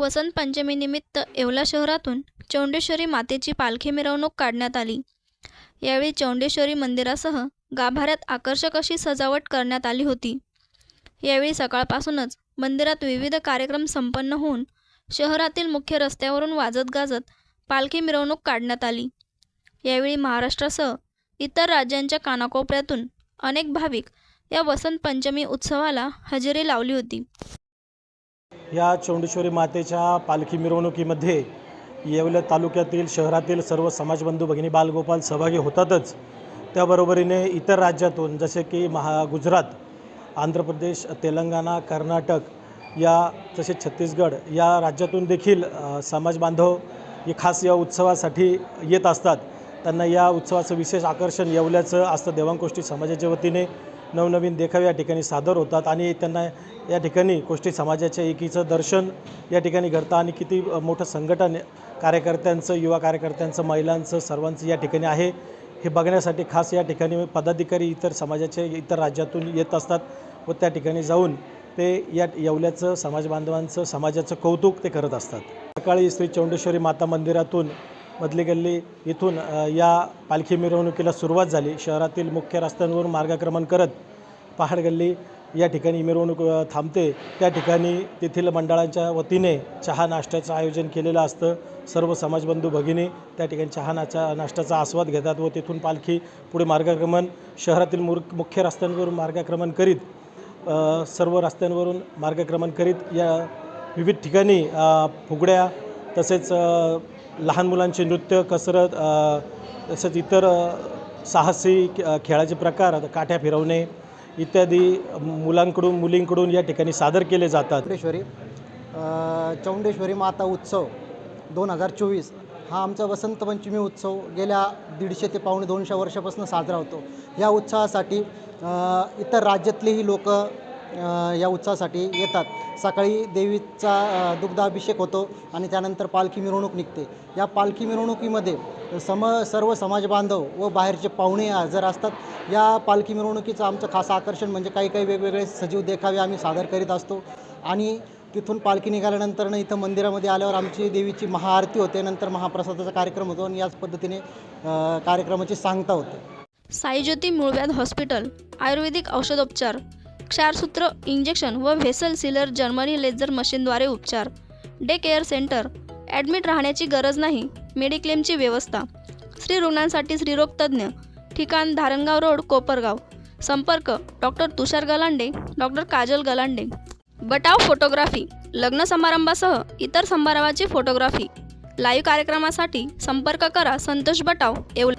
वसंत पंचमीनिमित्त येवला शहरातून चौंडेश्वरी मातेची पालखी मिरवणूक काढण्यात आली. यावेळी चौंडेश्वरी मंदिरासह गाभाऱ्यात आकर्षक अशी सजावट करण्यात आली होती. यावेळी सकाळपासूनच मंदिरात विविध कार्यक्रम संपन्न होऊन शहरातील मुख्य रस्त्यावरून वाजत गाजत पालखी मिरवणूक काढण्यात आली. यावेळी महाराष्ट्रासह इतर राज्यांच्या कानाकोपऱ्यातून अनेक भाविक या वसंत पंचमी उत्सवाला हजेरी लावली होती. या चौंडेश्वरी मातेच्या पालखी मिरवणुकीमध्ये येवल्या तालुक्यातील शहरातील सर्व समाजबंधू भगिनी बालगोपाल सहभागी होतातच. त्याबरोबरीने इतर राज्यातून जसे की महा गुजरात आंध्र प्रदेश तेलंगणा कर्नाटक या तसेच छत्तीसगड या राज्यातून देखील समाज समाजबांधव हे खास या उत्सवासाठी येत असतात. त्यांना या उत्सवाचं विशेष आकर्षण येवल्याचं असतं देवांकोष्टी समाजाच्या वतीने नवनवीन देखावे या ठिकाणी सादर होतात आणि त्यांना या ठिकाणी कोष्टी समाजाच्या एकीचं दर्शन या ठिकाणी घडतं आणि किती मोठं संघटन कार्यकर्त्यांचं युवा कार्यकर्त्यांचं महिलांचं सर्वांचं या ठिकाणी आहे. हे बघण्यासाठी खास या ठिकाणी पदाधिकारी इतर समाजाचे इतर राज्यातून येत असतात व त्या ठिकाणी जाऊन ते या येवल्याचं समाज बांधवांचं समाजाचं कौतुक ते करत असतात. सकाळी श्री चौंडेश्वरी माता मंदिरातून मधली गल्ली इथून या पालखी मिरवणुकीला सुरुवात झाली. शहरातील मुख्य रस्त्यांवरून मार्गक्रमण करत पहाड गल्ली या ठिकाणी मिरवणूक थांबते. त्या ठिकाणी तेथील मंडळांच्या वतीने चहा नाश्त्याचं आयोजन केलेलं असतं. सर्व समाजबंधू भगिनी त्या ठिकाणी चहा नाचा नाश्त्याचा आस्वाद घेतात व तिथून पालखी पुढे मार्गक्रमण शहरातील मुर मुख्य रस्त्यांवरून मार्गक्रमण करीत सर्व रस्त्यांवरून मार्गक्रमण करीत या विविध ठिकाणी फुगड्या तसेच लहान मुलांचे नृत्य कसरत तसंच इतर साहसी खेळाचे प्रकार आता काठ्या फिरवणे इत्यादी मुलांकडून मुलींकडून या ठिकाणी सादर केले जातात. चौंडेश्वरी चौंडेश्वरी माता उत्सव दोन हजार चोवीस हा आमचा वसंत पंचमी उत्सव गेल्या दीडशे ते पावणे दोनशे वर्षापासून साजरा होतो. या उत्सवासाठी इतर राज्यातलेही लोक या उत्सवासाठी येतात. सकाळी देवीचा दुग्धाभिषेक होतो आणि त्यानंतर पालखी मिरवणूक निघते. या पालखी मिरवणुकीमध्ये सम सर्व समाज बांधव व बाहेरचे पाहुणे हजर असतात. या पालखी मिरवणुकीचं आमचं खास आकर्षण म्हणजे काही काही वेगवेगळे सजीव देखावे आम्ही सादर करीत असतो. आणि तिथून पालखी निघाल्यानंतर इथं मंदिरामध्ये आल्यावर आमची देवीची महाआरती होते. नंतर महाप्रसादाचा कार्यक्रम होतो आणि याच पद्धतीने कार्यक्रमाची सांगता होते. साईज्योती मूळव्याध हॉस्पिटल आयुर्वेदिक औषधोपचार क्षारसूत्र इंजेक्शन व व्हेसल सिलर जर्मनी लेझर मशीनद्वारे उपचार. Day care centre. ॲडमिट राहण्याची गरज नाही. मेडिक्लेमची व्यवस्था. स्त्री रुग्णांसाठी स्त्रीरोग तज्ज्ञ. ठिकाण धारणगाव रोड कोपरगाव. संपर्क. Doctor Tushar Galande doctor Kajal Galande. बटाव photography. लग्न समारंभासह इतर समारंभाची फोटोग्राफी. लाईव्ह कार्यक्रमासाठी संपर्क करा संतोष बटाव येवला